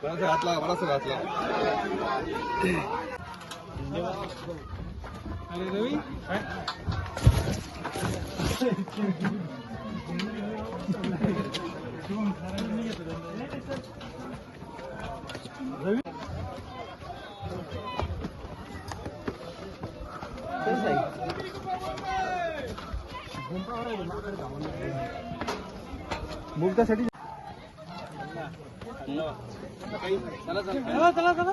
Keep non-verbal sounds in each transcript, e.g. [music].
कोणाचा हात लावा रवी मुक्तासाठी चला चला चला चला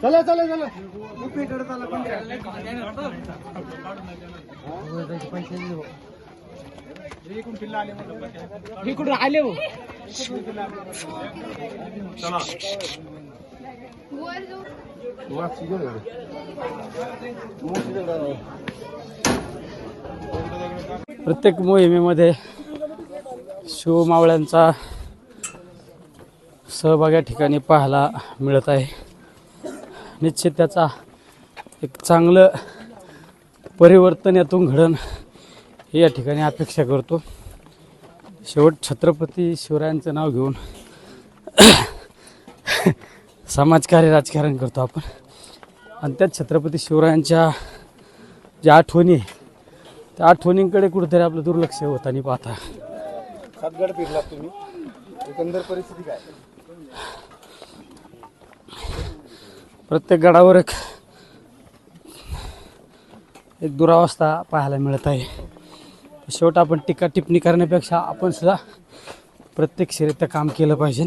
चला चला चला. इकडून आले हो. प्रत्येक मोहिमेमध्ये शिवमावळ्यांचा सहभाग या ठिकाणी पाहायला मिळत आहे. निश्चित त्याचा एक चांगलं परिवर्तन यातून घडण हे या ठिकाणी अपेक्षा करतो. शेवट छत्रपती शिवरायांचं नाव घेऊन [coughs] समाजकार्य राजकारण करतो आपण. आणि त्यात छत्रपती शिवरायांच्या ज्या आठवणी आहे, त्या आठवणींकडे कुठेतरी आपलं दुर्लक्ष होताना पाहता. सातगड फिरला तुम्ही. एकंदर परिस्थिती काय? प्रत्येक गडावर एक एक दुरावस्था पाहायला मिळत आहे. शेवट आपण टीका टिप्पणी करण्यापेक्षा आपण सुद्धा प्रत्यक्षरित्या काम केलं पाहिजे.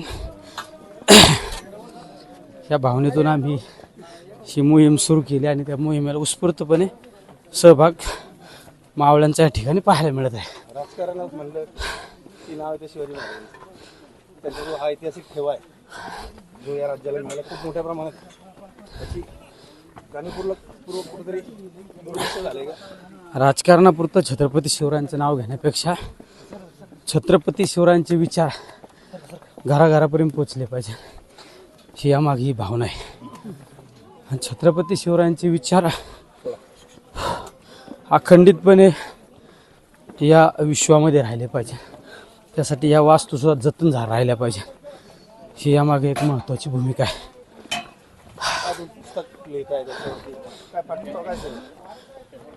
या भावनेतून आम्ही ही मोहीम सुरू केली आणि त्या मोहिमेला उत्स्फूर्तपणे सहभाग मावळ्यांच्या या ठिकाणी पाहायला मिळत आहे. राजकारणात म्हणलं की नाव येते शिवाजी महाराज त्यांचा जो हा ऐतिहासिक ठेवा आहे जो या राज्याला मिळाला खूप मोठ्या प्रमाणात त्याची जाणीवपूर्वक पूर्वक कुठेतरी दुर्लक्ष झाले का राजकारणापुरतं छत्रपती शिवरायांचं नाव घेण्यापेक्षा छत्रपती शिवरायांचे विचार घराघरापर्यंत पोचले पाहिजे. ही यामागे ही भावना आहे. आणि छत्रपती शिवरायांचे विचार अखंडितपणे या विश्वामध्ये राहिले पाहिजे. त्यासाठी या वास्तूसुद्धा जतन झा राहिल्या पाहिजे. ही यामागे एक महत्त्वाची भूमिका आहे. तुम्ही पुस्तक लिहिताय त्याच्यावरती. काय पाठपुरावा काय असेल?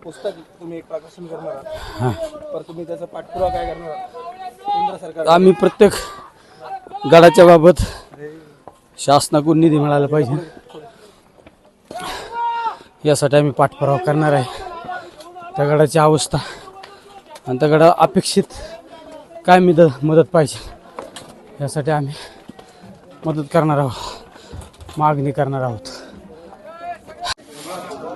पुस्तक तुम्ही एक प्रकाशन करणार आहात. हां. तर तुम्ही त्याचा पाठपुरावा काय करणार आहात? केंद्र सरकार आम्ही प्रत्येक गडाच्या बाबत शासनाकडून निधी मिळाला पाहिजे. यासाठी आम्ही पाठपुरावा करणार आहे. त्या गडाची अवस्था आणि त्या गडा अपेक्षित काय मदत मदत पाहिजे यासाठी आम्ही मदत करणार आहोत. मागणी करणार आहोत.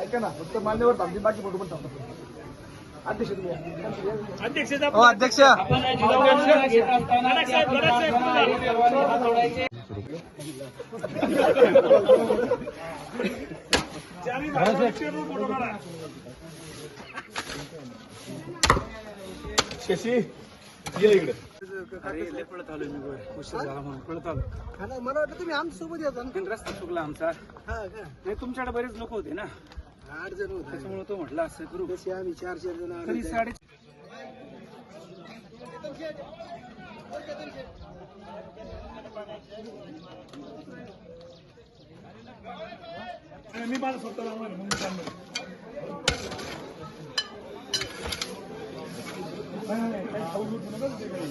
ऐका ना फक्त मान्यवर थांबते बाकी फोटो पण थांबतात अध्यक्ष तुम्ही हो अध्यक्ष. शशी ये इकडे. अरे पळत आलो मी उशीर झाला म्हणून पळत आलो. मला वाटतं तुम्ही आमच्यासोबत येता ना. पण रस्ता चुकला आमचा. हा का? नाही तुमच्याकडे बरेच लोक होते ना. आठ जण होते. त्याच्यामुळे तो म्हटलं असं करू. तसे आम्ही चार चार जण आलो तरी साडे मी माझं स्वतः लावणार म्हणून चाललो. नाही, नाही, काही खाऊ बिऊ नका ते काही.